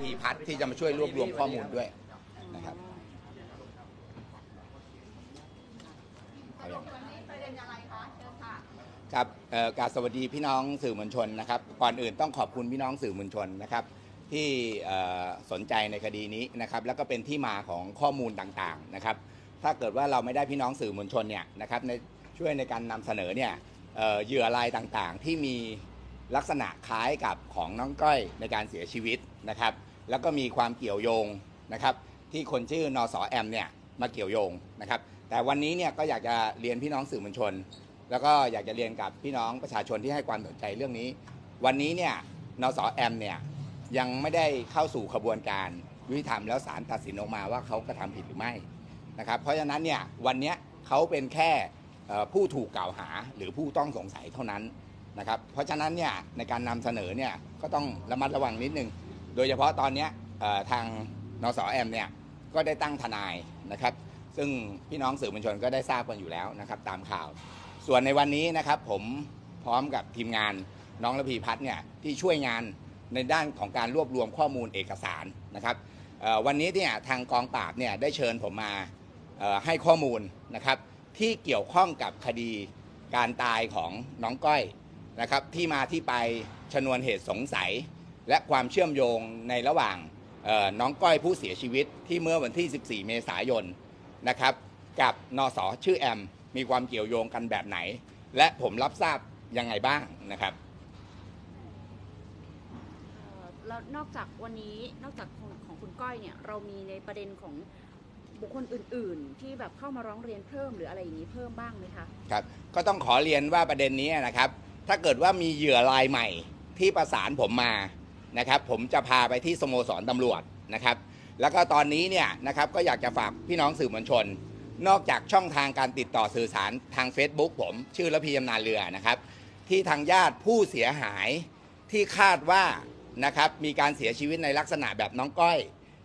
พีพัฒน์ที่จะมาช่วยรวบรวมข้อมูลด้วยนะครับเอาอย่างครับเอ่อกราบสวัสดีพี่น้องสื่อมวลชนนะครับ ก่อนอื่นต้องขอบคุณพี่น้องสื่อมวลชนนะครับ ที่สนใจในคดีนี้นะครับ แล้วก็เป็นที่มาของข้อมูลต่างๆนะครับ ถ้าเกิดว่าเราไม่ได้พี่น้องสื่อมวลชนเนี่ยนะครับในช่วยในการนำเสนอเนี่ยเหยื่อรายต่างๆ ที่มีลักษณะคล้ายกับของน้องก้อยในการเสียชีวิตนะครับ แล้วก็มีความเกี่ยวโยงนะครับ ที่คนชื่อนสแอมเนี่ยมาเกี่ยวโยงนะครับ แต่วันนี้เนี่ยก็อยากจะเรียนพี่น้องสื่อมวลชน แล้วก็อยากจะเรียนกับพี่น้องประชาชนที่ให้ความสนใจเรื่องนี้ วันนี้เนี่ยนสแอมเนี่ยยังไม่ได้เข้าสู่ขบวนการยุติธรรมแล้วศาลตัดสินออกมาว่าเขากระทำผิดหรือไม่นะครับ เพราะฉะนั้นเนี่ยวันนี้เขาเป็นแค่ผู้ถูกกล่าวหาหรือผู้ต้องสงสัยเท่านั้นนะครับ เพราะฉะนั้นเนี่ยในการนำเสนอเนี่ยก็ต้องระมัดระวังนิดนึง โดยเฉพาะตอนนี้ทางนสแอมเนี่ยก็ได้ตั้งทนายนะครับ ซึ่งพี่น้องสื่อมวลชนก็ได้ทราบกันอยู่แล้วนะครับ ตามข่าว ส่วนในวันนี้นะครับผมพร้อมกับทีมงานน้องระพีพัฒน์เนี่ยที่ช่วยงานในด้านของการรวบรวมข้อมูลเอกสารนะครับวันนี้เนี่ยทางกองปราบเนี่ยได้เชิญผมมาให้ข้อมูลนะครับที่เกี่ยวข้องกับคดีการตายของน้องก้อยนะครับที่มาที่ไปชนวนเหตุสงสัย และความเชื่อมโยงในระหว่างเอ่อน้องก้อยผู้เสียชีวิตที่เมื่อวันที่ 14 เมษายนนะครับ กับนสชื่อแอม มีความเกี่ยวโยงกันแบบไหน และผมรับทราบยังไงบ้างนะครับเอ่อแล้วนอกจากวันนี้นอกจากของของคุณก้อยเนี่ยเรามีในประเด็นของบุคคลอื่น ๆ ที่แบบเข้ามาร้องเรียนเพิ่มหรืออะไรอย่างนี้เพิ่มบ้างไหมคะครับก็ต้องขอเรียนว่าประเด็นนี้นะครับ ถ้าเกิดว่ามีเหยื่อรายใหม่ที่ประสานผมมา นะครับ ผมจะพาไปที่สโมสรตำรวจนะครับ แล้วก็ตอนนี้เนี่ยนะครับก็อยากจะฝากพี่น้องสื่อมวลชน นอกจากช่องทางการติดต่อสื่อสารทาง Facebook ผมชื่อระพียำนาเรือนะครับ ที่ทางญาติผู้เสียหายที่คาดว่านะครับมีการเสียชีวิตในลักษณะแบบน้องก้อย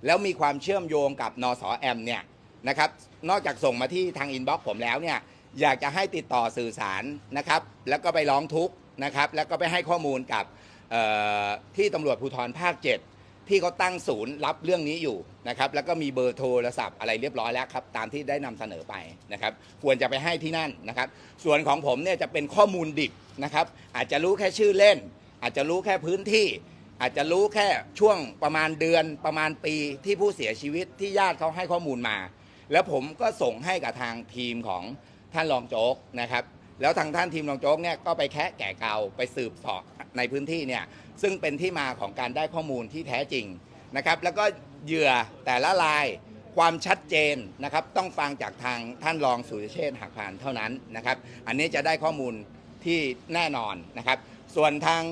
แล้วมีความเชื่อมโยงกับนสแอมเนี่ยนะครับนอกจากส่งมาที่ทางอินบ็อกซ์ผมแล้วเนี่ยอยากจะให้ติดต่อสื่อสารนะครับ แล้วก็ไปร้องทุกข์นะครับ แล้วก็ไปให้ข้อมูลกับ ที่ตำรวจภูธรภาค 7 ที่เขาตั้งศูนย์รับเรื่องนี้อยู่นะครับแล้วก็มีเบอร์โทรศัพท์อะไรเรียบร้อยแล้วครับตามที่ได้นำเสนอไปนะครับควรจะไปให้ที่นั่นนะครับ ส่วนของผมเนี่ยจะเป็นข้อมูลดิบนะครับอาจจะรู้แค่ชื่อเล่น อาจจะรู้แค่พื้นที่ อาจจะรู้แค่ช่วงประมาณเดือนประมาณปีที่ผู้เสียชีวิตที่ญาติเขาให้ข้อมูลมา แล้วผมก็ส่งให้กับทางทีมของท่านรองโจ๊กนะครับแล้วทางท่านทีมรองโจ๊กเนี่ยก็ไปแคะแกะเกาไปสืบสอบ ในพื้นที่เนี่ยซึ่งเป็นที่มาของการได้ข้อมูลที่แท้จริงนะครับ แล้วก็เหยื่อแต่ละรายความชัดเจนนะครับ ต้องฟังจากทางท่านรองสุรเชษฐ์หักพานเท่านั้นนะครับ อันนี้จะได้ข้อมูลที่แน่นอนนะครับ ส่วนทาง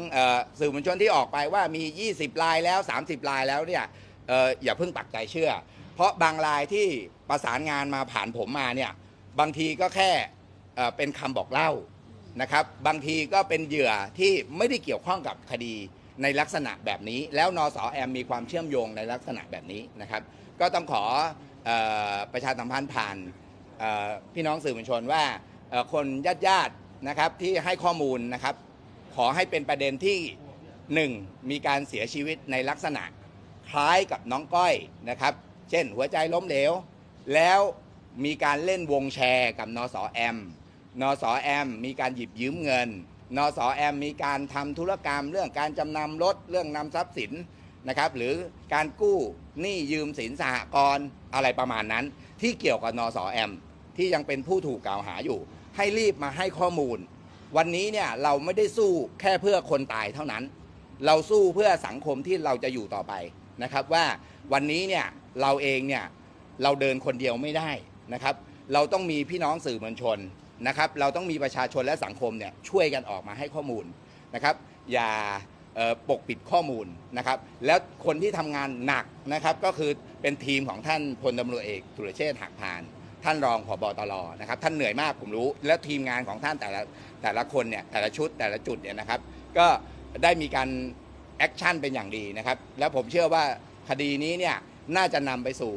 สื่อมวลชนที่ออกไปว่ามี 20 ลายแล้ว 30 ลายแล้วเนี่ยอออย่าเพิ่งปักใจเชื่อ เพราะบางรายที่ประสานงานมาผ่านผมมาเนี่ยบางทีก็แค่เอ่อเป็นคำบอกเล่า นะครับบางทีก็เป็นเหยื่อที่ไม่ได้เกี่ยวข้องกับคดีในลักษณะแบบนี้ แล้วนสแอมมีความเชื่อมโยงในลักษณะแบบนี้นะครับ ก็ต้องขอออประชาสัมพันธ์ผ่านพี่น้องสื่อมวลชนว่าคนญาติญาตินะครับที่ให้ข้อมูลนะครับ ขอให้เป็นประเด็นที่หนึ่งมีการเสียชีวิตในลักษณะคล้ายกับน้องก้อยนะครับ เช่นหัวใจล้มเหลว แล้วมีการเล่นวงแชร์กับนสแอม นสอแอมมีการหยิบยืมเงิน นสอแอมมีการทำธุรกรรม เรื่องการจำนำรถเรื่องนำทรัพย์สินนะครับหรือการกู้หนี้ยืมสินสหกรณ์อะไรประมาณนั้น ที่เกี่ยวกับนสอแอมที่ยังเป็นผู้ถูกกล่าวหาอยู่ ให้รีบมาให้ข้อมูล วันนี้เนี่ยเราไม่ได้สู้แค่เพื่อคนตายเท่านั้น เราสู้เพื่อสังคมที่เราจะอยู่ต่อไปนะครับว่าวันนี้เนี่ยเราเองเนี่ยเราเดินคนเดียวไม่ได้นะครับ เราต้องมีพี่น้องสื่อมวลชน นะครับเราต้องมีประชาชนและสังคมเนี่ยช่วยกันออกมาให้ข้อมูลนะครับ อย่าปกปิดข้อมูลนะครับ แล้วคนที่ทำงานหนักนะครับ ก็คือเป็นทีมของท่านพลตำรวจเอกสุรเชษฐ์หักพาน ท่านรองผบตรนะครับ ท่านเหนื่อยมากผมรู้ และทีมงานของท่านแต่ละแต่ละคนเนี่ยแต่ละชุดแต่ละจุดเนี่ยนะครับ ก็ได้มีการแอคชั่นเป็นอย่างดีนะครับ แล้วผมเชื่อว่าคดีนี้เนี่ยน่าจะนำไปสู่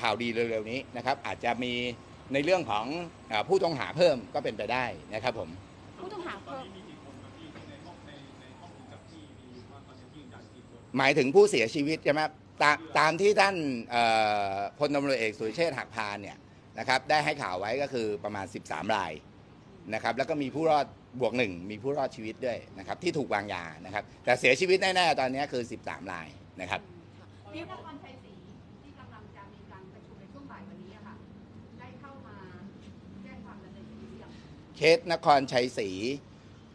ข่าวดีเร็วๆนี้นะครับ อาจจะมี ในเรื่องของออผู้ต้องหาเพิ่มก็เป็นไปได้นะครับผม ผู้ต้องหาเพิ่มหมายถึงผู้เสียชีวิตใช่ไหมตามตามที่ท่านเอ่อพลตำรวจเอกสุรเชษฐ์หักพานเนี่ยนะครับได้ให้ข่าวไว้ก็คือประมาณ 13 รายนะครับแล้วก็มีผู้รอดบวกหนึ่งมีผู้รอดชีวิตด้วยนะครับที่ถูกวางยานะครับแต่เสียชีวิตแน่ๆตอนนี้คือ 13 รายนะครับที่นครชัยศรีที่ เคสนครชัยศรี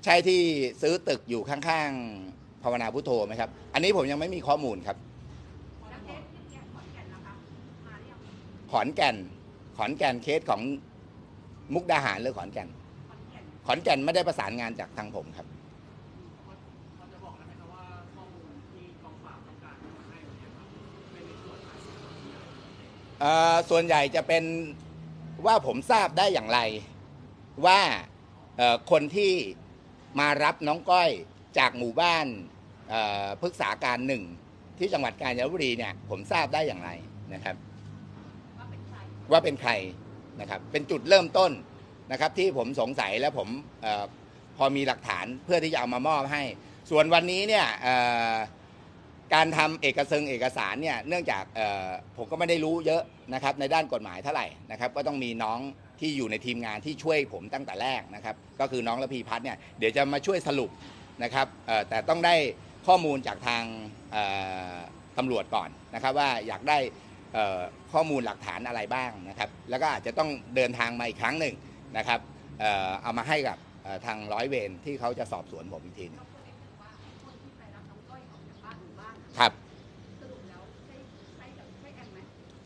ใช่ที่ซื้อตึกอยู่ข้างๆภาวนาพุทโธไหมครับ อันนี้ผมยังไม่มีข้อมูลครับ ขอนแก่น ขอนแก่นเคสของมุกดาหารหรือขอนแก่น ขอนแก่นไม่ได้ประสานงานจากทางผมครับส่วนใหญ่จะเป็นว่าผมทราบได้อย่างไร ว่าคนที่มารับน้องก้อยจากหมู่บ้านพฤกษาการหนึ่งที่จังหวัดกาญจนบุรีเนี่ยผมทราบได้อย่างไรนะครับ ว่าเป็นใครนะครับเป็นจุดเริ่มต้นนะครับที่ผมสงสัยและผมออพอมีหลักฐานเพื่อที่จะเอามามอบให้ ส่วนวันนี้เนี่ยการทำเอกสารเอกสารเนี่ยเนื่องจากผมก็ไม่ได้รู้เยอะนะครับในด้านกฎหมายเท่าไหร่นะครับ ก็ต้องมีน้อง ที่อยู่ในทีมงานที่ช่วยผมตั้งแต่แรกนะครับ ก็คือน้องระพีพัฒน์เนี่ยเดี๋ยวจะมาช่วยสรุปนะครับเอ่อแต่ต้องได้ข้อมูลจากทางเอ่อตำรวจก่อนนะครับว่าอยากได้เอ่อข้อมูลหลักฐานอะไรบ้างนะครับ แล้วก็อาจจะต้องเดินทางมาอีกครั้งหนึ่งนะครับเอ่อเอามาให้กับเอ่อทางร้อยเวรที่เขาจะสอบสวนผมอีกทีหนึงดรเอกบอกว่าคนที่ไปรับน้องก้อยออกจากบ้านหมู่บ้านอะครับสรุปแล้วใช่ใช่กับใช่แอมไหม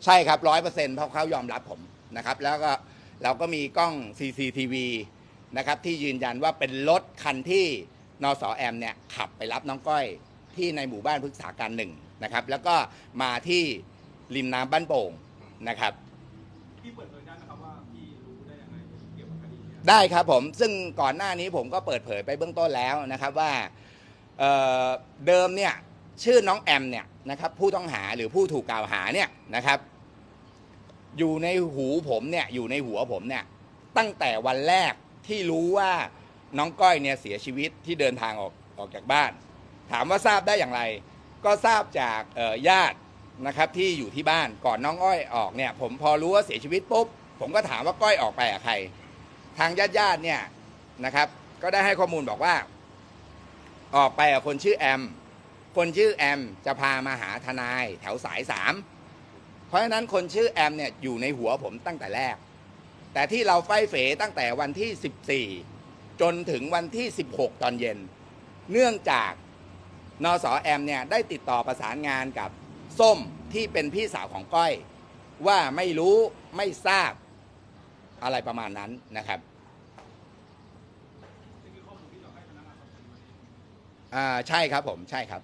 ใช่ครับร้อยเปอร์เซ็นต์เพราะเขายอมรับผมนะครับ แล้วก็ เราก็มีกล้อง CCTV นะครับที่ยืนยันว่าเป็นรถคันที่นสแอมเนี่ยขับไปรับน้องก้อยที่ในหมู่บ้านพฤกษาการหนึ่งนะครับ แล้วก็มาที่ริมน้ำบ้านโป่งนะครับพี่เปิดเผยได้ไหมครับว่าพี่รู้ได้ยังไงเกี่ยวกับคดีเนี้ยได้ครับผมซึ่งก่อนหน้านี้ผมก็เปิดเผยไปเบื้องต้นแล้วนะครับว่าเอ่อเดิมเนี่ยชื่อน้องแอมเนี่ยนะครับผู้ต้องหาหรือผู้ถูกกล่าวหาเนี่ยนะครับ อยู่ในหูผมเนี่ยอยู่ในหัวผมเนี่ยตั้งแต่วันแรกที่รู้ว่าน้องก้อยเนี่ยเสียชีวิตที่เดินทางออกออกจากบ้าน ถามว่าทราบได้อย่างไร ก็ทราบจากญาตินะครับที่อยู่ที่บ้านก่อนน้องอ้อยออกเนี่ย ผมพอรู้ว่าเสียชีวิตปุ๊บผมก็ถามว่าก้อยออกไปกับใคร ทางญาติญาติเนี่ยนะครับ ก็ได้ให้ข้อมูลบอกว่า ออกไปกับคนชื่อแอม คนชื่อแอมจะพามาหาทนายแถวสายสาม ราะฉะนั้นคนชื่อแอมเนี่ยอยู่ในหัวผมตั้งแต่แรก แต่ที่เราไฟเฟตั้งแต่วันที่ 14 จนถึงวันที่ 16 ตอนเย็น เนื่องจากนสแอมเนี่ยได้ติดต่อประสานงานกับส้มที่เป็นพี่สาวของก้อย ว่าไม่รู้ไม่ทราบอะไรประมาณนั้นนะครับนี่คือข้อมูลที่เราให้พนักงานสอบสวนมาอ่าใช่ครับผมใช่ครับ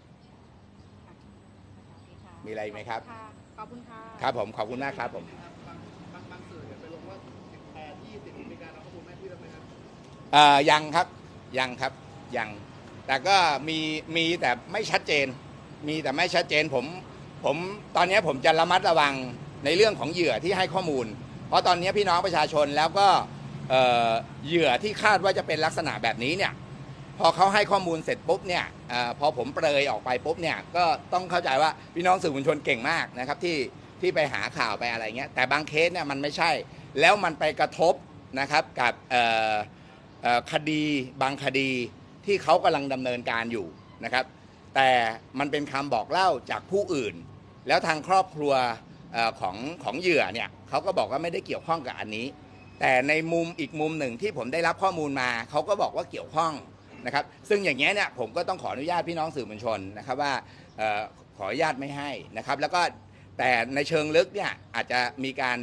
โอเคค่ะมีอะไรอีกไหมครับะข อบคุณค่ะ ครับผมขอบคุณมากครับผม บางบางบางสื่อเนี่ยไปลงว่าแปดยี่สิบมีการเอาข้อมูลมาให้พี่แล้วไหมครับอ่ายังครับยังครับยังแต่ก็มีมีแต่ไม่ชัดเจน มีแต่ไม่ชัดเจนผมผมตอนนี้ผมจะระมัดระวังในเรื่องของเหยื่อที่ให้ข้อมูล เพราะตอนนี้พี่น้องประชาชนแล้วก็เอ่อเหยื่อที่คาดว่าจะเป็นลักษณะแบบนี้เนี่ย พอเขาให้ข้อมูลเสร็จปุ๊บเนี่ยอพอผมเปรยออกไปปุ๊บเนี่ยก็ต้องเข้าใจว่าพี่น้องสื่อมวลชนเก่งมากนะครับที่ที่ไปหาข่าวไปอะไรเงี้ยแต่บางเคสเนี่ยมันไม่ใช่ แล้วมันไปกระทบนะครับกับคดีบางคดีที่เขากำลังดำเนินการอยู่นะครับ แต่มันเป็นคำบอกเล่าจากผู้อื่น แล้วทางครอบครัวอของของเหยื่อเนี่ยเขาก็บอกว่าไม่ได้เกี่ยวข้องกับอันนี้ แต่ในมุมอีกมุมหนึ่งที่ผมได้รับข้อมูลมาเขาก็บอกว่าเกี่ยวข้อง นะครับซึ่งอย่างเงี้ยเนี่ยผมก็ต้องขออนุญาตพี่น้องสื่อมวลชนนะครับว่าเออขออนุญาตไม่ให้นะครับแล้วก็แต่ในเชิงลึกเนี่ยอาจจะมีการ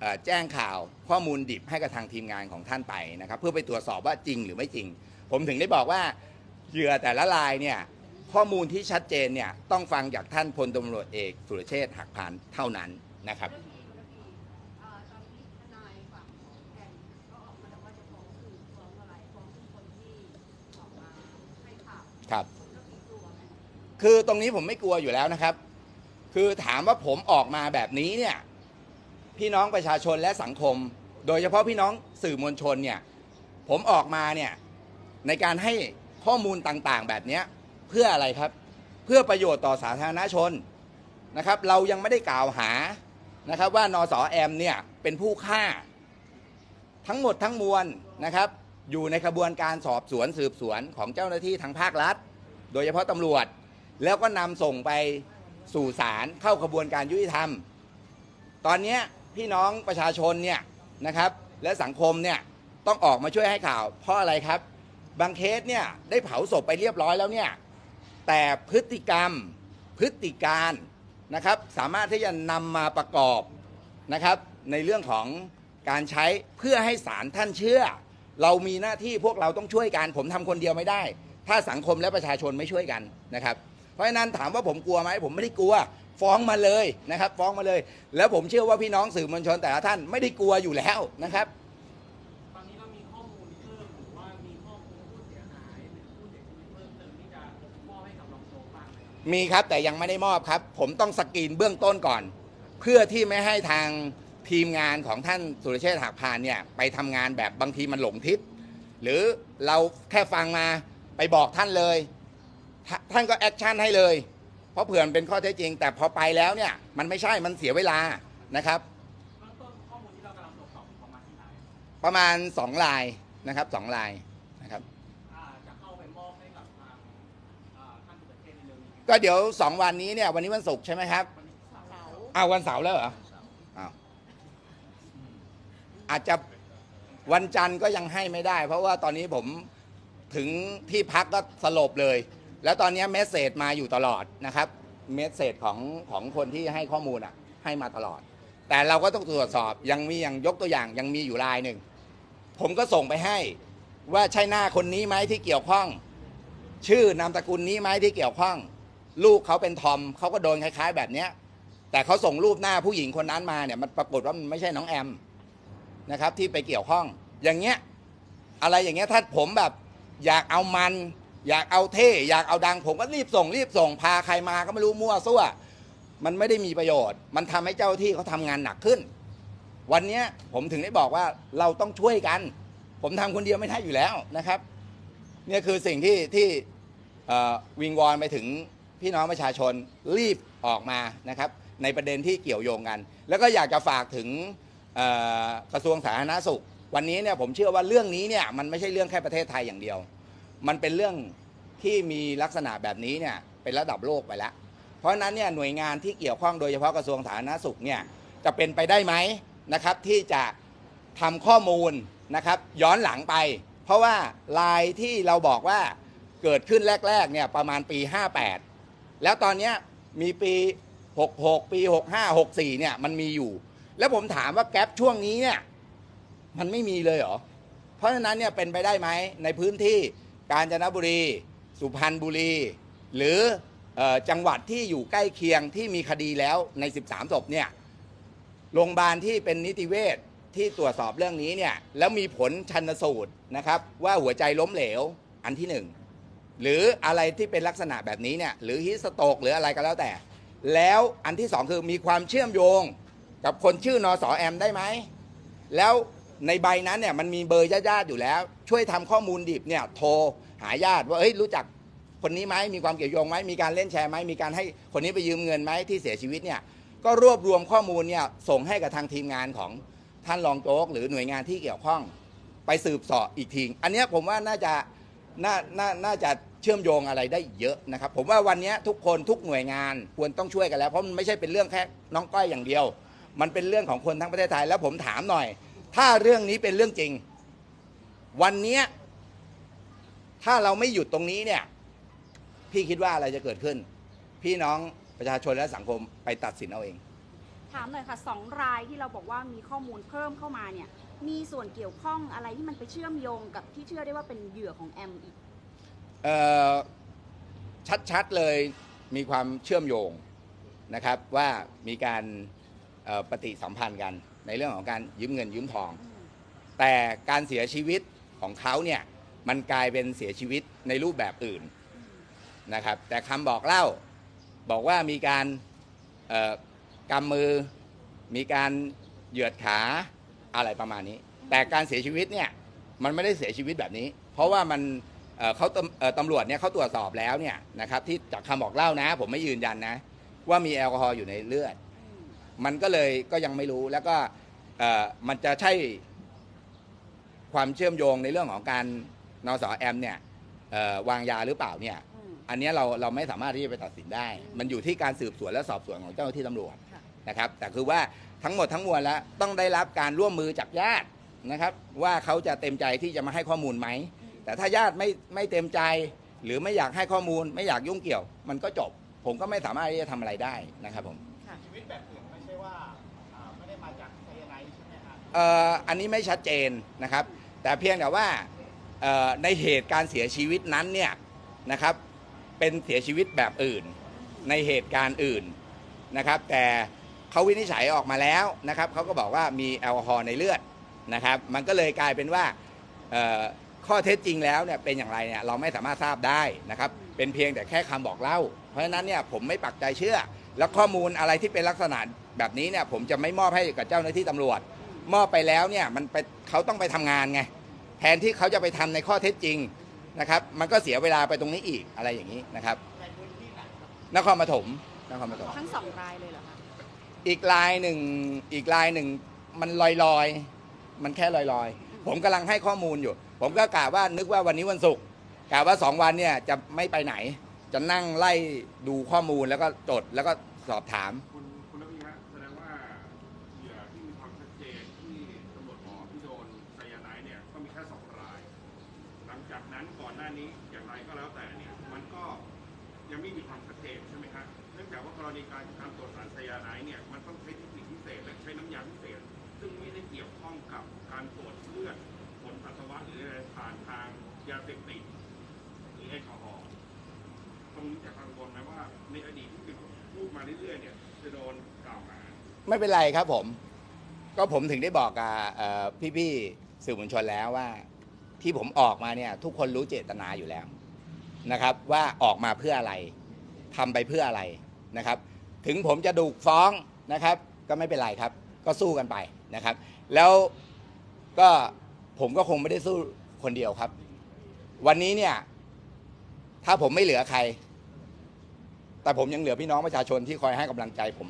เอ่อแจ้งข่าวข้อมูลดิบให้กับทางทีมงานของท่านไปนะครับเพื่อไปตรวจสอบว่าจริงหรือไม่จริง ผมถึงได้บอกว่าเหยื่อแต่ละรายเนี่ยข้อมูลที่ชัดเจนเนี่ยต้องฟังจากท่านพลตำรวจเอกสุรเชษฐ์หักพานเท่านั้นนะครับ เรื่อง คือตรงนี้ผมไม่กลัวอยู่แล้วนะครับ คือถามว่าผมออกมาแบบนี้เนี่ยพี่น้องประชาชนและสังคม โดยเฉพาะพี่น้องสื่อมวลชนเนี่ยผมออกมาเนี่ยในการให้ข้อมูลต่างๆ แบบนี้เพื่ออะไรครับ เพื่อประโยชน์ต่อสาธารณชนนะครับ เรายังไม่ได้กล่าวหานะครับว่านสแอมเนี่ยเป็นผู้ฆ่า ทั้งหมดทั้งมวลนะครับ อยู่ในกระบวนการสอบสวนสืบสวนของเจ้าหน้าที่ทางภาครัฐ โดยเฉพาะตำรวจ แล้วก็นำส่งไปสู่ศาลเข้ากระบวนการยุติธรรม ตอนนี้พี่น้องประชาชนเนี่ยนะครับ และสังคมเนี่ยต้องออกมาช่วยให้ข่าว เพราะอะไรครับ บางเคสเนี่ยได้เผาศพไปเรียบร้อยแล้วเนี่ยแต่พฤติกรรมพฤติการนะครับ สามารถที่จะนำมาประกอบนะครับ ในเรื่องของการใช้เพื่อให้ศาลท่านเชื่อ เรามีหน้าที่พวกเราต้องช่วยกัน ผมทำคนเดียวไม่ได้ ถ้าสังคมและประชาชนไม่ช่วยกันนะครับ เพราะฉะนั้นถามว่าผมกลัวไหมผมไม่ได้กลัว ฟ้องมาเลยนะครับ ฟ้องมาเลย แล้วผมเชื่อว่าพี่น้องสื่อมวลชนแต่ละท่านไม่ได้กลัวอยู่แล้วนะครับ ตอนนี้เรามีข้อมูลเพิ่มหรือว่ามีข้อมูลผู้เสียหายหรือผู้เสียชีวิตเพิ่มเติมที่จะมอบให้กับรองโจ๊กบ้างไหมครับมีครับแต่ยังไม่ได้มอบครับ ผมต้องสกรีนเบื้องต้นก่อน เพื่อที่ไม่ให้ทางทีมงานของท่านสุรเชษฐ์หักพานเนี่ยไปทำงานแบบบางทีมันหลงทิศหรือเราแค่ฟังมาไปบอกท่านเลย ท่าท่านก็แอคชั่นให้เลย เพราะเผื่อมันเป็นข้อเท็จจริง แต่พอไปแล้วเนี่ยมันไม่ใช่มันเสียเวลานะครับ เบื้องต้นข้อมูลที่เรากำลังตรวจสอบประมาณที่ไหนประมาณ2ลายนะครับสองลายนะครับ อ่าจะเข้าไปมอบให้กับทางอ่าท่านสุรเชษฐ์ในเร็วนี้ก็เดี๋ยว 2 วันนี้เนี่ยวันนี้วันศุกร์ใช่ไหมครับวันนี้เสาร์อ้าววันเสาร์แล้วเหรออ้าวอาจจะวันจันทร์ก็ยังให้ไม่ได้ เพราะว่าตอนนี้ผมถึงที่พักก็สลบเลย แล้วตอนนี้เมสเซจมาอยู่ตลอดนะครับเมสเซจของของคนที่ให้ข้อมูลอะให้มาตลอด แต่เราก็ต้องตรวจสอบยังมีอย่างยกตัวอย่างยังมีอยู่รายหนึ่ง ผมก็ส่งไปให้ว่าใช่หน้าคนนี้ไหมที่เกี่ยวข้อง ชื่อนามสกุลนี้ไหมที่เกี่ยวข้อง ลูกเขาเป็นทอมเขาก็โดนคล้าย ๆ แบบเนี้ยแต่เขาส่งรูปหน้าผู้หญิงคนนั้นมาเนี่ยมันปรากฏว่ามันไม่ใช่น้องแอมนะครับที่ไปเกี่ยวข้อง อย่างเงี้ยอะไรอย่างเงี้ยถ้าผมแบบอยากเอามัน อยากเอาเท่อยากเอาดัง ผมก็รีบส่ง รีบส่งพาใครมาก็ไม่รู้มั่วซั่ว มันไม่ได้มีประโยชน์ มันทำให้เจ้าที่เขาทำงานหนักขึ้น วันนี้ผมถึงได้บอกว่าเราต้องช่วยกัน ผมทำคนเดียวไม่ได้อยู่แล้วนะครับเนี่ยคือสิ่งที่ที่วิงวอนไปถึงพี่น้องประชาชนรีบออกมานะครับ ในประเด็นที่เกี่ยวโยงกัน แล้วก็อยากจะฝากถึงกระทรวงสาธารณสุข วันนี้เนี่ยผมเชื่อว่าเรื่องนี้เนี่ยมันไม่ใช่เรื่องแค่ประเทศไทยอย่างเดียว มันเป็นเรื่องที่มีลักษณะแบบนี้เนี่ยเป็นระดับโลกไปแล้ว เพราะฉะนั้นเนี่ยหน่วยงานที่เกี่ยวข้องโดยเฉพาะกระทรวงสาธารณสุขเนี่ยจะเป็นไปได้ไหมนะครับ ที่จะทำข้อมูลนะครับ ย้อนหลังไป เพราะว่าลายที่เราบอกว่าเกิดขึ้นแรกๆเนี่ยประมาณปี 58 แล้วตอนนี้มีปี 66 ปี 65 64เนี่ยมันมีอยู่ แล้วผมถามว่าแกลบช่วงนี้เนี่ยมันไม่มีเลยเหรอเพราะฉะนั้นเนี่ยเป็นไปได้ไหมในพื้นที่ กาญจนบุรี สุพรรณบุรี หรือจังหวัดที่อยู่ใกล้เคียงที่มีคดีแล้วใน 13ศพเนี่ยโรงพยาบาลที่เป็นนิติเวชที่ตรวจสอบเรื่องนี้เนี่ยแล้วมีผลชันสูตรนะครับ ว่าหัวใจล้มเหลวอันที่หนึ่งหรืออะไรที่เป็นลักษณะแบบนี้เนี่ยหรือฮิสโตกหรืออะไรก็แล้วแต่ แล้วอันที่สองคือมีความเชื่อมโยงกับคนชื่อนอสอแอมได้ไหม แล้วในใบนั้นเนี่ยมันมีเบอร์ญาติๆอยู่แล้ว ช่วยทำข้อมูลดิบเนี่ยโทร หาญาติว่าเฮ้ยรู้จักคนนี้ไหมมีความเกี่ยวโยงไหมมีการเล่นแชร์ไหมมีการให้คนนี้ไปยืมเงินไหมที่เสียชีวิตเนี่ยก็รวบรวมข้อมูลเนี่ยส่งให้กับทางทีมงานของท่านรองโจ๊กหรือหน่วยงานที่เกี่ยวข้องไปสืบสอบอีกทีอันนี้ผมว่าน่าจะน่าน่าน่าจะเชื่อมโยงอะไรได้เยอะนะครับ ผมว่าวันนี้ทุกคนทุกหน่วยงานควรต้องช่วยกันแล้ว เพราะมันไม่ใช่เป็นเรื่องแค่น้องก้อยอย่างเดียว มันเป็นเรื่องของคนทั้งประเทศไทยแล้วผมถามหน่อย ถ้าเรื่องนี้เป็นเรื่องจริง วันเนี้ย ถ้าเราไม่หยุดตรงนี้เนี่ย พี่คิดว่าอะไรจะเกิดขึ้น พี่น้องประชาชนและสังคมไปตัดสินเอาเอง ถามหน่อยค่ะสองรายที่เราบอกว่ามีข้อมูลเพิ่มเข้ามาเนี่ย มีส่วนเกี่ยวข้องอะไรที่มันไปเชื่อมโยงกับที่เชื่อได้ว่าเป็นเหยื่อของแอมอีกเอ่อชัดๆเลยมีความเชื่อมโยงนะครับว่ามีการเอ่อปฏิสัมพันธ์กันในเรื่องของการยืมเงินยืมทอง แต่การเสียชีวิตของเขาเนี่ย มันกลายเป็นเสียชีวิตในรูปแบบอื่นนะครับ แต่คำบอกเล่าบอกว่ามีการกำมือ มีการเหยียดขาอะไรประมาณนี้ แต่การเสียชีวิตเนี่ยมันไม่ได้เสียชีวิตแบบนี้ เพราะว่ามันเเขาตำเตำรวจเนี่ยเขาตรวจสอบแล้วเนี่ยนะครับที่จากคำบอกเล่านะ ผมไม่ยืนยันนะ ว่ามีแอลกอฮอล์อยู่ในเลือด มันก็เลยก็ยังไม่รู้แล้วก็มันจะใช่ความเชื่อมโยงในเรื่องของการ นสแอมเนี่ยเอ่อวางยาหรือเปล่าเนี่ยอืมอันเนี้ยเราเราไม่สามารถที่จะไปตัดสินได้ มันอยู่ที่การสืบสวนและสอบสวนของเจ้าหน้าที่ตำรวจค่ะ นะครับแต่คือว่าทั้งหมดทั้งมวลแล้วต้องได้รับการร่วมมือจากญาตินะครับว่าเขาจะเต็มใจที่จะมาให้ข้อมูลไหม แต่ถ้าญาติไม่ไม่เต็มใจ หรือไม่อยากให้ข้อมูล ไม่อยากยุ่งเกี่ยว มันก็จบ ผมก็ไม่สามารถที่จะทำอะไรได้นะครับผมค่ะ ชีวิตแบบอื่นไม่ใช่ว่าอ่าไม่ได้มาจากไซยาไนด์ใช่ไหมฮะเอ่ออันนี้ไม่ชัดเจนนะครับ แต่เพียงแต่ว่าเอ่อ ในเหตุการเสียชีวิตนั้นเนี่ยนะครับเป็นเสียชีวิตแบบอื่น ในเหตุการณ์อื่นนะครับ แต่เขาวินิจฉัยออกมาแล้วนะครับเขาก็บอกว่ามีแอลกอฮอล์ในเลือดนะครับ มันก็เลยกลายเป็นว่าข้อเท็จจริงแล้วเนี่ยเป็นอย่างไรเนี่ยเราไม่สามารถทราบได้นะครับ เป็นเพียงแต่แค่คำบอกเล่า เพราะฉะนั้นเนี่ยผมไม่ปักใจเชื่อ แล้วข้อมูลอะไรที่เป็นลักษณะแบบนี้เนี่ยผมจะไม่มอบให้กับเจ้าหน้าที่ตำรวจ มอบไปแล้วเนี่ยมันไปเขาต้องไปทำงานไง แทนที่เขาจะไปทำในข้อเท็จจริงนะครับ มันก็เสียเวลาไปตรงนี้อีกอะไรอย่างนี้นะครับในพื้นที่ไหนครับ นครปฐมนครปฐมทั้งสองรายเลยเหรอคะอีกลายหนึ่งอีกลายหนึ่งมันลอยลอยๆมันแค่ลอยลอยๆผมกำลังให้ข้อมูลอยู่ ผมก็กะว่านึกว่าวันนี้วันศุกร์กะว่าสองวันเนี่ยจะไม่ไปไหน จะนั่งไล่ดูข้อมูลแล้วก็จดแล้วก็สอบถาม ไม่เป็นไรครับผม ก็ผมถึงได้บอกกับเอ่อพี่ๆสื่อมวลชนแล้วว่า ที่ผมออกมาเนี่ย ทุกคนรู้เจตนาอยู่แล้วนะครับ ว่าออกมาเพื่ออะไรทำไปเพื่ออะไรนะครับ ถึงผมจะถูกฟ้องนะครับ ก็ไม่เป็นไรครับ ก็สู้กันไปนะครับ แล้วก็ผมก็คงไม่ได้สู้คนเดียวครับ วันนี้เนี่ย ถ้าผมไม่เหลือใคร แต่ผมยังเหลือพี่น้องประชาชนที่คอยให้กำลังใจผม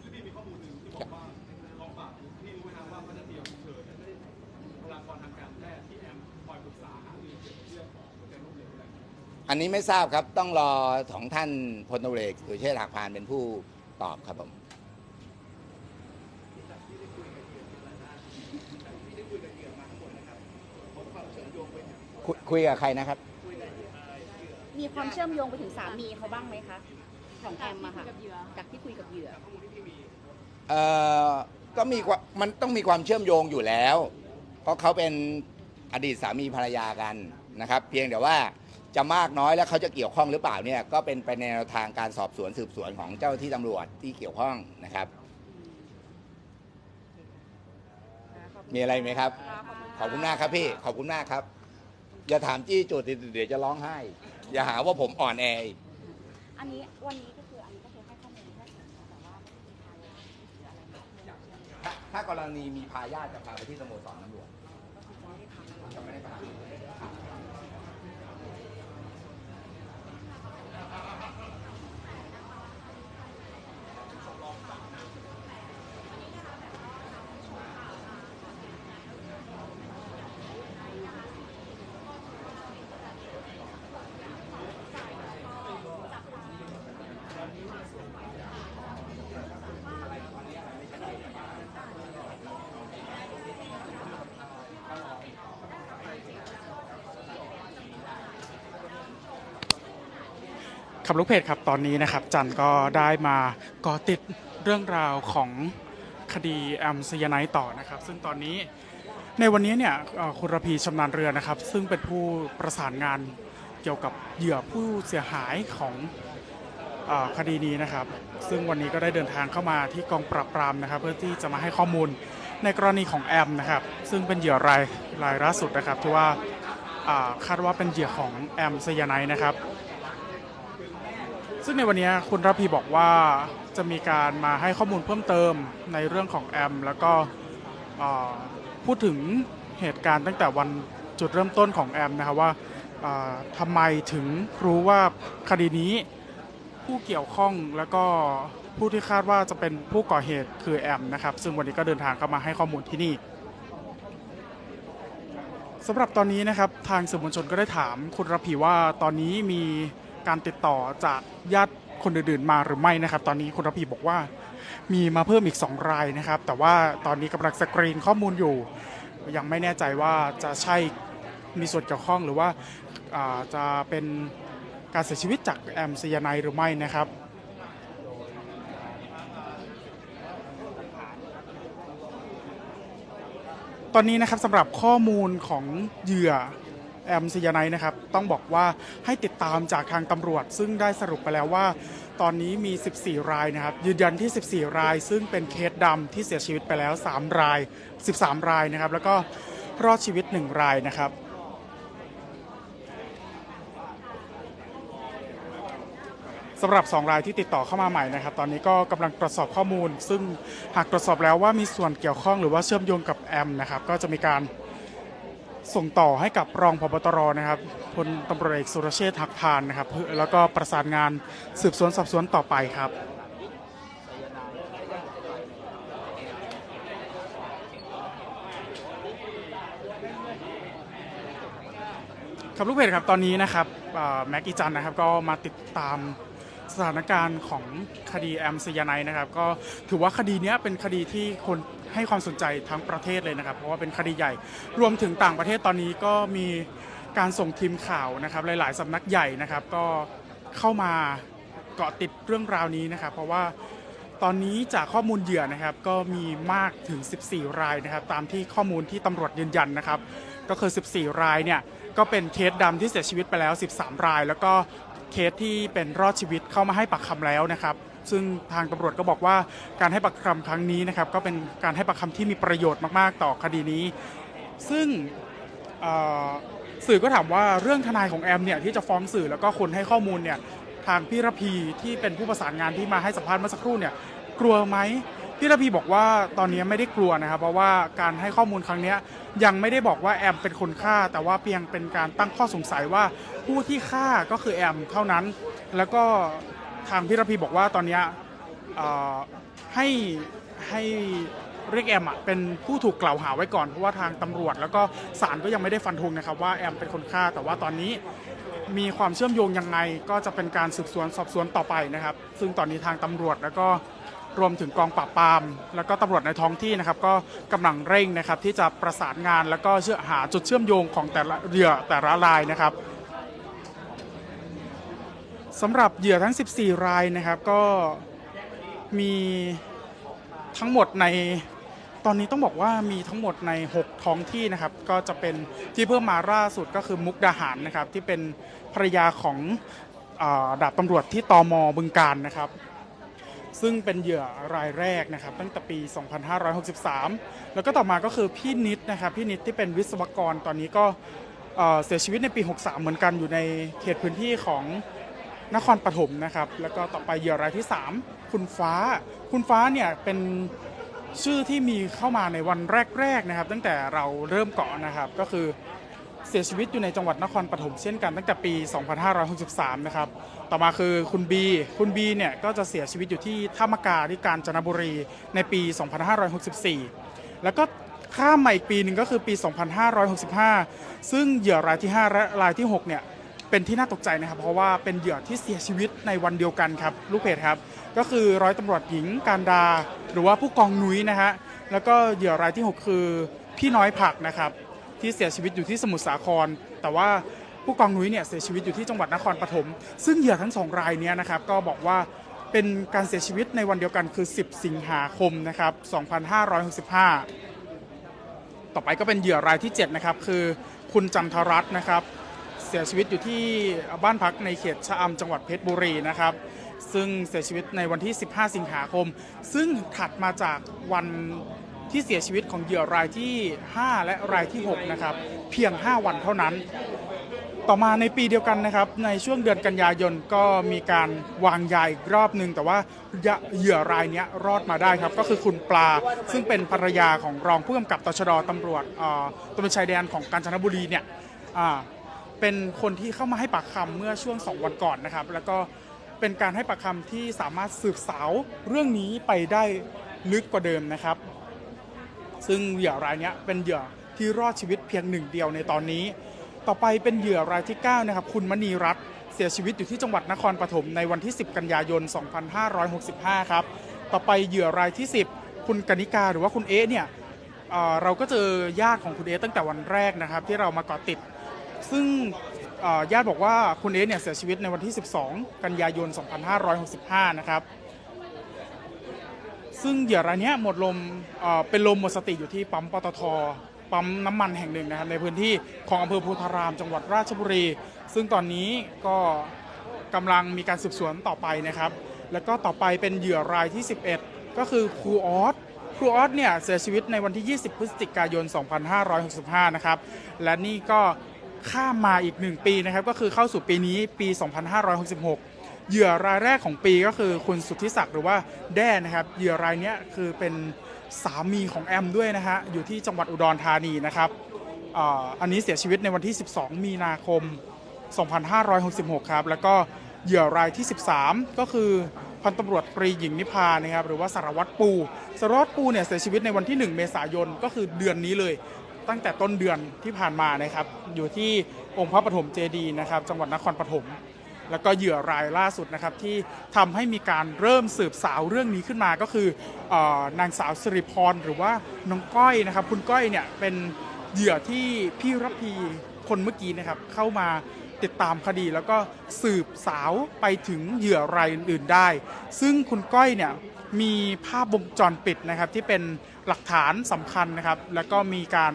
ที่มีข้อมูลหนึ่งที่บอกว่ากองปราบที่รู้ไหมครับว่าเขาจะเตรียมเชิญบุคลากรทางการแพทย์ที่แอมคอยปรึกษาหารือเกี่ยวกับเรื่องของหัวใจล้มเหลวอะไร อย่างเงี้ยอันนี้ไม่ทราบครับต้องรอของท่านพลตำรวจเอกสุเชษฐ์หักพานเป็นผู้ตอบครับผมคุยคุยกับใครนะครับ มีความเชื่อมโยงไปถึงสามีเขาบ้างไหมคะของแอมอะค่ะจากที่คุยกับเหยื่อเอ่อก็มีความมันต้องมีความเชื่อมโยงอยู่แล้ว เพราะเขาเป็นอดีตสามีภรรยากันนะครับ เพียงแต่ว่า จะมากน้อยแล้วเขาจะเกี่ยวข้องหรือเปล่าเนี่ยก็เป็นไปในแนวทางการสอบสวนสืบสวนของเจ้าหน้าที่ตำรวจที่เกี่ยวข้องนะครับ มีอะไรไหมครับ ขอบคุณมากครับพี่ ขอบคุณมากครับ อย่าถามจี้จุดเดี๋ยวจะร้องไห้ อย่าหาว่าผมอ่อนแออีกอันนี้วันนี้ก็คืออันนี้ก็คือให้ข้อมูลแค่ส่วนของแต่ว่าไม่ได้มีพยานหรืออะไรแบบนี้ใช่ไหมถ้าถ้ากรณีมีพาญาติจะพาไปที่สโมสรตำรวจ ก็คือไม่ได้ทำ จะไม่ได้พา ขับลูกเพจครับตอนนี้นะครับ จันก็ได้มาก่อติดเรื่องราวของคดีแอมไซยาไนด์ต่อนะครับ ซึ่งตอนนี้ในวันนี้เนี่ยคุณระพีชำนาญเรือนะครับ ซึ่งเป็นผู้ประสานงานเกี่ยวกับเหยื่อผู้เสียหายของอคดีนี้นะครับ ซึ่งวันนี้ก็ได้เดินทางเข้ามาที่กองปราบปรามนะครับ เพื่อที่จะมาให้ข้อมูลในกรณีของแอมนะครับ ซึ่งเป็นเหยื่อรายรายล่าสุดนะครับที่ว่าคาดว่าเป็นเหยื่อของแอมไซยาไนนะครับ ซึ่งในวันนี้คุณระพีบอกว่าจะมีการมาให้ข้อมูลเพิ่มเติมในเรื่องของแอม แล้วก็พูดถึงเหตุการณ์ตั้งแต่วันจุดเริ่มต้นของแอมนะครับว่าอ่าทำไมถึงรู้ว่าคดีนี้ผู้เกี่ยวข้องแล้วก็ผู้ที่คาดว่าจะเป็นผู้ก่อเหตุคือแอมนะครับ ซึ่งวันนี้ก็เดินทางเข้ามาให้ข้อมูลที่นี่สำหรับตอนนี้นะครับทางสื่อมวลชนก็ได้ถามคุณระพีว่าตอนนี้มี การติดต่อจากญาติคนอื่นๆมาหรือไม่นะครับ ตอนนี้คุณระพีบอกว่ามีมาเพิ่มอีก 2 รายนะครับ แต่ว่าตอนนี้กำลังสกรีนข้อมูลอยู่ ยังไม่แน่ใจว่าจะใช่มีส่วนเกี่ยวข้องหรือว่าาจะเป็นการเสียชีวิตจากแอมไซยาไนด์หรือไม่นะครับตอนนี้นะครับสำหรับข้อมูลของเหยื่อ แอมไซยาไนด์นะครับ ต้องบอกว่าให้ติดตามจากทางตำรวจ ซึ่งได้สรุปไปแล้วว่า ตอนนี้มี 14 รายนะครับ ยืนยันที่ 14 ราย ซึ่งเป็นเคสดำที่เสียชีวิตไปแล้ว 3 ราย 13 รายนะครับ แล้วก็รอดชีวิต 1 รายนะครับสำหรับ 2 รายที่ติดต่อเข้ามาใหม่นะครับ ตอนนี้ก็กำลังตรวจสอบข้อมูล ซึ่งหากตรวจสอบแล้วว่ามีส่วนเกี่ยวข้องหรือว่าเชื่อมโยงกับแอมนะครับ ก็จะมีการ ส่งต่อให้กับรองพบตรนะครับพลตำรวจเอกสุรเชษฐ์หักพานนะครับ แล้วก็ประสานงานสืบสวนสอบสวนต่อไปครับครับลูกเพจครับตอนนี้นะครับแม็กอีจันนะครับก็มาติดตามสถานการณ์ของคดีแอมสยานด์นะครับ ก็ถือว่าคดีนี้เป็นคดีที่คน ให้ความสนใจทั้งประเทศเลยนะครับ เพราะว่าเป็นคดีใหญ่ รวมถึงต่างประเทศตอนนี้ก็มีการส่งทีมข่าวนะครับ หลาย ๆสำนักใหญ่นะครับ ก็เข้ามาเกาะติดเรื่องราวนี้นะครับ เพราะว่าตอนนี้จากข้อมูลเหยื่อนะครับ ก็มีมากถึง 14 รายนะครับ ตามที่ข้อมูลที่ตำรวจยืนยันนะครับ ก็คือ 14 รายเนี่ยก็เป็นเคสดำที่เสียชีวิตไปแล้ว 13 ราย แล้วก็เคสที่เป็นรอดชีวิตเข้ามาให้ปากคำแล้วนะครับ ซึ่งทางตำรวจก็บอกว่าการให้ปากคำครั้งนี้นะครับก็เป็นการให้ปากคำที่มีประโยชน์มากๆ ต่อคดีนี้ ซึ่งสื่อก็ถามว่าเรื่องทนายของแอมเนี่ยที่จะฟ้องสื่อแล้วก็คนให้ข้อมูลเนี่ยทางพี่ระพีที่เป็นผู้ประสานงานที่มาให้สัมภาษณ์เมื่อสักครู่เนี่ยกลัวไหมพี่ระพีบอกว่าตอนนี้ไม่ได้กลัวนะครับ เพราะว่าการให้ข้อมูลครั้งนี้ยังไม่ได้บอกว่าแอมเป็นคนฆ่า แต่ว่าเพียงเป็นการตั้งข้อสงสัยว่าผู้ที่ฆ่าก็คือแอมเท่านั้น แล้วก็ ทางพี่ระพีบอกว่าตอนนี้ให้ให้เรียกแอมอะเป็นผู้ถูกกล่าวหาไว้ก่อน เพราะว่าทางตำรวจ แล้วก็ศาลก็ยังไม่ได้ฟันธงนะครับว่าแอมเป็นคนฆ่า แต่ว่าตอนนี้มีความเชื่อมโยงยังไงก็จะเป็นการสืบสวนสอบสวนต่อไปนะครับ ซึ่งตอนนี้ทางตำรวจแล้วก็รวมถึงกองปราบปราม แล้วก็ตำรวจในท้องที่นะครับ ก็กำลังเร่งนะครับที่จะประสานงานแล้วก็เชื่อหาจุดเชื่อมโยงของแต่ละเหยื่อแต่ละรายนะครับ สำหรับเหยื่อทั้ง 14 รายนะครับ ก็มีทั้งหมดในตอนนี้ต้องบอกว่ามีทั้งหมดใน 6 ท้องที่นะครับ ก็จะเป็นที่เพิ่มมาล่าสุดก็คือมุกดาหารนะครับ ที่เป็นภรรยาของอดาบตำรวจที่ตอมบึงการนะครับ ซึ่งเป็นเหยื่อรายแรกนะครับ ตั้งแต่ปี 2563 แล้วก็ต่อมาก็คือพี่นิดนะครับพี่นิดที่เป็นวิศวกรตอนนี้ก็เสียชีวิตในปี 63 เหมือนกันอยู่ในเขตพื้นที่ของ นครปฐมนะครับ แล้วก็ต่อไปเหยื่อรายที่ 3 คุณฟ้า คุณฟ้าเนี่ยเป็นชื่อที่มีเข้ามาในวันแรก ๆนะครับ ตั้งแต่เราเริ่มเกาะนะครับก็คือเสียชีวิตอยู่ในจังหวัดนครปฐมเช่นกันตั้งแต่ปี 2563 นะครับ ต่อมาคือคุณบี คุณบีเนี่ยก็จะเสียชีวิตอยู่ที่ท่ามะกาที่กาญจนบุรีในปี 2564 แล้วก็ข้ามมาอีกปีหนึ่งก็คือปี 2565 ซึ่งเหยื่อรายที่ 5 และรายที่ 6 เนี่ย เป็นที่น่าตกใจนะครับ เพราะว่าเป็นเหยื่อที่เสียชีวิตในวันเดียวกันครับ ลูกเพจครับ ก็คือร้อยตำรวจหญิงการดา หรือว่าผู้กองนุ้ยนะฮะแล้วก็เหยื่อรายที่ 6 คือพี่น้อยผักนะครับที่เสียชีวิตอยู่ที่สมุทรสาคร แต่ว่าผู้กองนุ้ยเนี่ยเสียชีวิตอยู่ที่จังหวัดนครปฐมซึ่งเหยื่อทั้งสองรายเนี้นะครับก็บอกว่าเป็นการเสียชีวิตในวันเดียวกันคือ 10 สิงหาคมนะครับ2565 ต่อไปก็เป็นเหยื่อรายที่ 7 นะครับ คือคุณจันทรัตน์นะครับ เสียชีวิตอยู่ที่บ้านพักในเขตชะอำจังหวัดเพชรบุรีนะครับ ซึ่งเสียชีวิตในวันที่ 15 สิงหาคม ซึ่งถัดมาจากวันที่เสียชีวิตของเหยื่อรายที่ 5 และรายที่ 6 นะครับ เพียง 5 วันเท่านั้น ต่อมาในปีเดียวกันนะครับ ในช่วงเดือนกันยายนก็มีการวางยาอีกรอบหนึ่งแต่ว่าเหยื่อรายนี้รอดมาได้ครับ ก็คือคุณปลา ซึ่งเป็นภรรยาของรองผู้กำกับตชดตำรวจตำรวจชายแดนของกาญจนบุรีเนี่ย เป็นคนที่เข้ามาให้ปากคำเมื่อช่วง 2 วันก่อนนะครับ แล้วก็เป็นการให้ปากคำที่สามารถสืบสาวเรื่องนี้ไปได้ลึกกว่าเดิมนะครับ ซึ่งเหยื่อรายนี้เป็นเหยื่อที่รอดชีวิตเพียงหนึ่งเดียวในตอนนี้ ต่อไปเป็นเหยื่อรายที่ 9 นะครับ คุณมณีรัตน์เสียชีวิตอยู่ที่จังหวัดนครปฐมในวันที่ 10 กันยายน 2565 ครับ ต่อไปเหยื่อรายที่ 10 คุณกนิกาหรือว่าคุณเอเนี่ยเเราก็เจอญาติของคุณเอตั้งแต่วันแรกนะครับ ที่เรามาเกาะติด ซึ่งญาติบอกว่าคุณเอ๊ะเนี่ยเสียชีวิตในวันที่ 12 กันยายน 2565 นะครับ ซึ่งเหยื่อรายนี้หมดลมเอ่อเป็นลมหมดสติอยู่ที่ปั๊มปตทปั๊มน้ำมันแห่งหนึ่งนะครับในพื้นที่ของอำเภอโพธารามจังหวัดราชบุรี ซึ่งตอนนี้ก็กำลังมีการสืบสวนต่อไปนะครับ แล้วก็ต่อไปเป็นเหยื่อรายที่ 11 ก็คือครูออสครูออสเนี่ยเสียชีวิตในวันที่ 20 พฤศจิกายน 2565 นะครับ และนี่ก็ ข้ามมาอีก 1 ปีนะครับก็คือเข้าสู่ปีนี้ปี 2566 เหยื่อรายแรกของปีก็คือคุณสุทธิศักดิ์หรือว่าแด้นะครับเหยื่อรายนี้คือเป็นสามีของแอมด้วยนะฮะอยู่ที่จังหวัดอุดรธานีนะครับอ,อันนี้เสียชีวิตในวันที่ 12 มีนาคม 2566 ครับ แล้วก็เหยื่อรายที่ 13 ก็คือพันตำรวจตรีหญิงนิพานะครับหรือว่าสารวัตรปู สารวัตรปูเนี่ยเสียชีวิตในวันที่ 1 เมษายนก็คือเดือนนี้เลย ตั้งแต่ต้นเดือนที่ผ่านมานะครับ อยู่ที่องค์พระปฐมเจดีย์นะครับ จังหวัดนครปฐมแล้วก็เหยื่อรายล่าสุดนะครับที่ทำให้มีการเริ่มสืบสาวเรื่องนี้ขึ้นมาก็คือออนางสาวสิริพรหรือว่าน้องก้อยนะครับ คุณก้อยเนี่ยเป็นเหยื่อที่พี่รับพีคนเมื่อกี้นะครับเข้ามาติดตามคดีแล้วก็สืบสาวไปถึงเหยื่อรายอื่นๆได้ ซึ่งคุณก้อยเนี่ยมีภาพวงจรปิดนะครับที่เป็นหลักฐานสำคัญนะครับ แล้วก็มีการ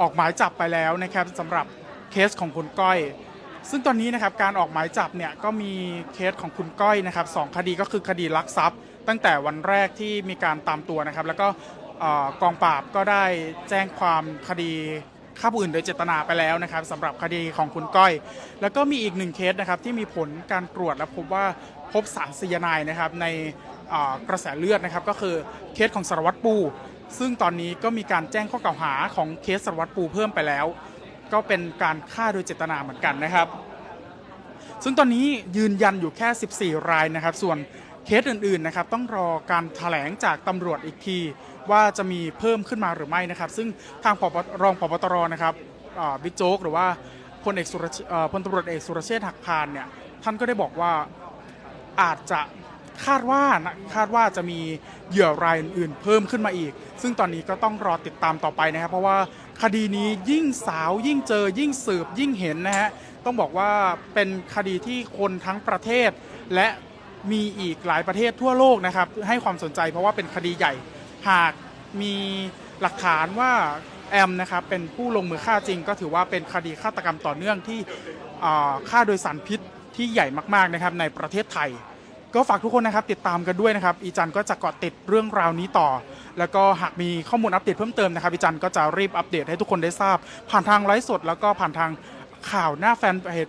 ออกหมายจับไปแล้วนะครับสำหรับเคสของคุณก้อย ซึ่งตอนนี้นะครับการออกหมายจับเนี่ยก็มีเคสของคุณก้อยนะครับสองคดีก็คือคดีลักทรัพย์ ตั้งแต่วันแรกที่มีการตามตัวนะครับ แล้วก็กองปราบก็ได้แจ้งความคดีฆ่าผู้อื่นโดยเจตนาไปแล้วนะครับสำหรับคดีของคุณก้อย แล้วก็มีอีกหนึ่งเคสนะครับที่มีผลการตรวจและพบว่าพบสารไซยาไนด์นะครับในกระแสเลือดนะครับก็คือเคสของสารวัตรปู ซึ่งตอนนี้ก็มีการแจ้งข้อกล่าวหาของเคสสารวัตรปูเพิ่มไปแล้ว ก็เป็นการฆ่าโดยเจตนาเหมือนกันนะครับ ซึ่งตอนนี้ยืนยันอยู่แค่ 14 รายนะครับ ส่วนเคสอื่นๆนะครับต้องรอการถแถลงจากตำรวจอีกที ว่าจะมีเพิ่มขึ้นมาหรือไม่นะครับ ซึ่งทางรองผบตรนะครับบิ๊กโจ๊กหรือว่าพลเอกสุรพลตำรวจเอกสุรเชษฐ์หักพานเนี่ยท่านก็ได้บอกว่าอาจจะ คาดว่าคาดว่าจะมีเหยื่อรายอื่นๆ เพิ่มขึ้นมาอีก ซึ่งตอนนี้ก็ต้องรอติดตามต่อไปนะครับ เพราะว่าคดีนี้ยิ่งสาวยิ่งเจอยิ่งสืบยิ่งเห็นนะฮะต้องบอกว่าเป็นคดีที่คนทั้งประเทศ และมีอีกหลายประเทศทั่วโลกนะครับ ให้ความสนใจเพราะว่าเป็นคดีใหญ่ หากมีหลักฐานว่าแอมนะครับเป็นผู้ลงมือฆ่าจริง ก็ถือว่าเป็นคดีฆาตกรรมต่อเนื่องที่ฆ่าโดยสารพิษที่ใหญ่มากๆนะครับในประเทศไทย ก็ฝากทุกคนนะครับติดตามกันด้วยนะครับอีจันก็จะเกาะติดเรื่องราวนี้ต่อ แล้วก็หากมีข้อมูลอัปเดตเพิ่มเติมนะครับอีจันก็จะรีบอัปเดตให้ทุกคนได้ทราบ ผ่านทางไลฟ์สด แล้วก็ผ่านทางข่าวหน้าแฟนเพจ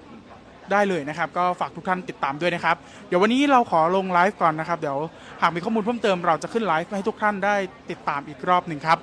ได้เลยนะครับ ก็ฝากทุกท่านติดตามด้วยนะครับ เดี๋ยววันนี้เราขอลงไลฟ์ก่อนนะครับ เดี๋ยวหากมีข้อมูลเพิ่มเติมเราจะขึ้นไลฟ์ให้ทุกท่านได้ติดตามอีกรอบหนึ่งครับ